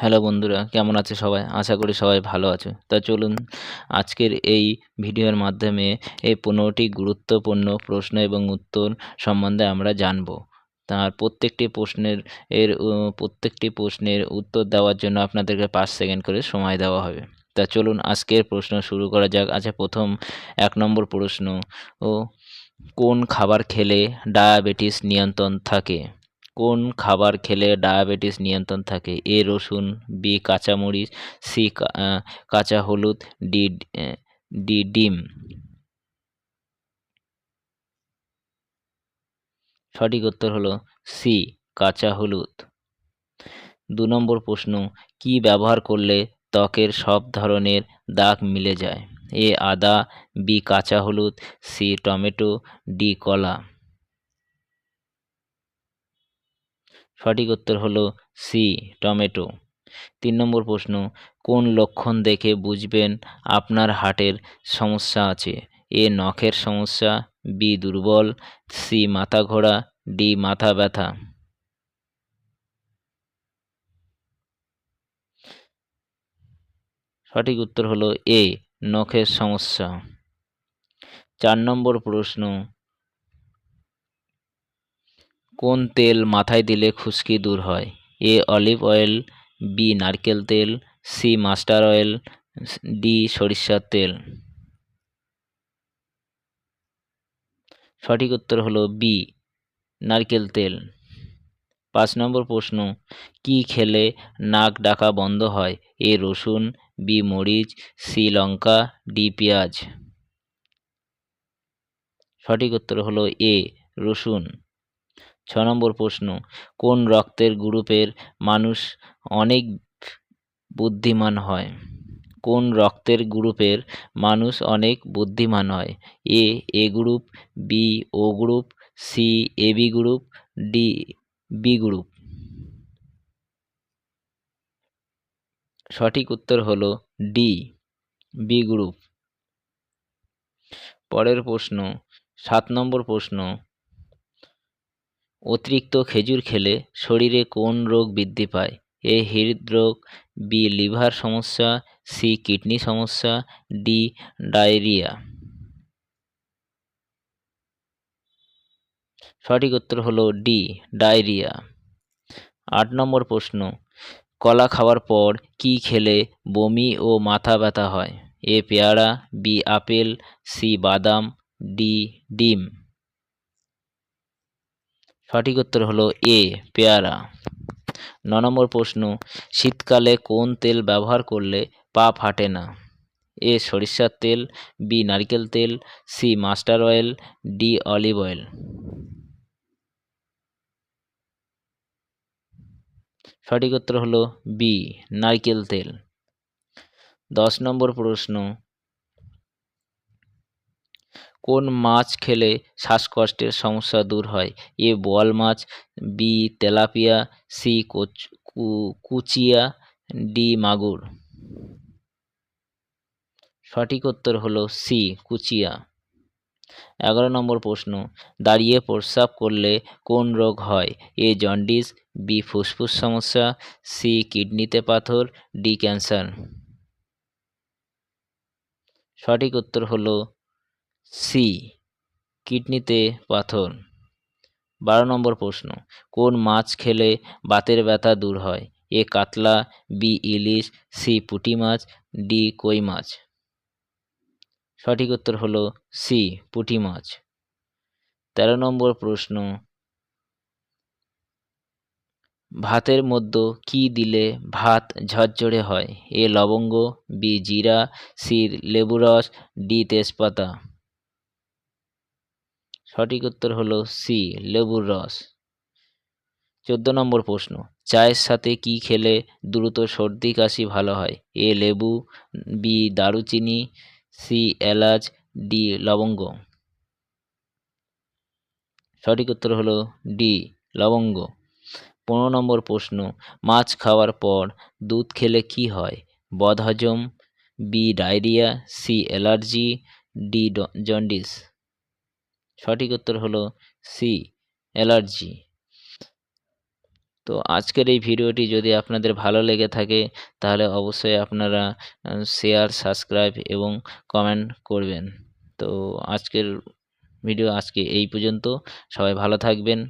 Hello বন্ধুরা, কেমন আছে সবাই? আশা করি সবাই ভালো আছো। তা চলুন, আজকের এই ভিডিওর মাধ্যমে এই পনেরোটি গুরুত্বপূর্ণ প্রশ্ন এবং উত্তর সম্বন্ধে আমরা জানব। তার প্রত্যেকটি প্রশ্নের, এর প্রত্যেকটি প্রশ্নের উত্তর দেওয়ার জন্য আপনাদেরকে পাঁচ সেকেন্ড করে সময় দেওয়া হবে। তা চলুন, আজকের প্রশ্ন শুরু করা যাক। আচ্ছা প্রথম, এক নম্বর প্রশ্ন, ও, কোন খাবার খেলে ডায়াবেটিস নিয়ন্ত্রণ থাকে? কোন খাবার খেলে ডায়াবেটিস নিয়ন্ত্রণ থাকে? এ রসুন, বি কাঁচামরিচ, সি কাঁচা হলুদ, ডি ডি ডিম। সঠিক উত্তর হলো সি, কাঁচা হলুদ। দু নম্বর প্রশ্ন, কি ব্যবহার করলে ত্বকের সব ধরনের দাগ মিলে যায়? এ আদা, বি কাঁচা হলুদ, সি টমেটো, ডি কলা। সঠিক উত্তর হলো সি, টমেটো। তিন নম্বর প্রশ্ন, কোন লক্ষণ দেখে বুঝবেন আপনার হার্টের সমস্যা আছে? এ, নখের সমস্যা, বি, দুর্বল, সি, মাথা ঘোরা, ডি, মাথা ব্যথা। সঠিক উত্তর হলো এ, নখের সমস্যা। চার নম্বর প্রশ্ন কোন তেল মাথায় দিলে খুশকি দূর হয়? এ অলিভ অয়েল, বি নারকেল তেল, সি মাস্টার অয়েল, ডি সরিষার তেল। সঠিক উত্তর হলো বি, নারকেল তেল। পাঁচ নম্বর প্রশ্ন, কি খেলে নাক ডাকা বন্ধ হয়? এ রসুন, বি মরিচ, সি লঙ্কা, ডি পেঁয়াজ। সঠিক উত্তর হলো এ, রসুন। ছ নম্বর প্রশ্ন, কোন রক্তের গ্রুপের মানুষ অনেক বুদ্ধিমান হয়? কোন রক্তের গ্রুপের মানুষ অনেক বুদ্ধিমান হয়? A A group, B, O group, C, A, B group, D, B group. সঠিক উত্তর হলো ডি, বি গ্রুপ। পরের প্রশ্ন, সাত নম্বর প্রশ্ন অতিরিক্ত খেজুর খেলে শরীরে কোন রোগ বৃদ্ধি পায়? এ হৃদরোগ, বি লিভার সমস্যা, সি কিডনি সমস্যা, ডি ডায়রিয়া। সঠিক উত্তর হলো ডি, ডায়রিয়া। আট নম্বর প্রশ্ন, কলা খাওয়ার পর কি খেলে বমি ও মাথা ব্যথা হয়? এ পেয়ারা, বি আপেল, সি বাদাম, ডি ডিম। সঠিক উত্তর হলো এ, পেয়ারা। ন নম্বর প্রশ্ন, শীতকালে কোন তেল ব্যবহার করলে পা ফাটে না? এ, সরিষার তেল, বি, নারকেল তেল, C, mustard oil, D, olive oil. সঠিক উত্তর হলো বি, নারকেল তেল। দশ নম্বর প্রশ্ন কোন মাছ খেলে শ্বাসকষ্টের সমস্যা দূর হয়? এ বোয়াল মাছ, বি তেলাপিয়া, সি কুচিয়া, ডি মাগুর। সঠিক উত্তর হলো সি, কুচিয়া। এগারো নম্বর প্রশ্ন, দাঁড়িয়ে প্রস্রাব করলে কোন রোগ হয়? এ জন্ডিস, বি ফুসফুস সমস্যা, সি কিডনিতে পাথর, ডি ক্যান্সার। সঠিক উত্তর হলো সি, কিডনিতে পাথর। বারো নম্বর প্রশ্ন, কোন মাছ খেলে বাতের ব্যথা দূর হয়? এ কাতলা, বি ইলিশ, সি পুঁটি মাছ, ডি কই মাছ? সঠিক উত্তর হলো সি, পুঁটি মাছ। তেরো নম্বর প্রশ্ন, ভাতের মধ্যে কি দিলে ভাত ঝরঝরে হয়? এ লবঙ্গ, বি জিরা, সি লেবু রস ডি তেজপাতা। সঠিক উত্তর হলো সি লেবুর রস। চোদ্দ নম্বর প্রশ্ন, চায়ের সাথে কি খেলে দ্রুত সর্দি কাশি ভালো হয়? এ, লেবু, বি, দারুচিনি, সি, এলাচ, ডি, লবঙ্গ। সঠিক উত্তর হলো ডি, লবঙ্গ। পনেরো নম্বর প্রশ্ন, মাছ খাওয়ার পর দুধ খেলে কি হয়? বদহজম, B, diarrhoea, C, allergy D, jaundice. সঠিক উত্তর হলো সি অ্যালার্জি। তো আজকের এই ভিডিওটি যদি আপনাদের ভালো লেগে থাকে, তাহলে অবশ্যই আপনারা শেয়ার সাবস্ক্রাইব এবং কমেন্ট করবেন। তো আজকের ভিডিও আজকে এই পর্যন্ত। সবাই ভালো থাকবেন।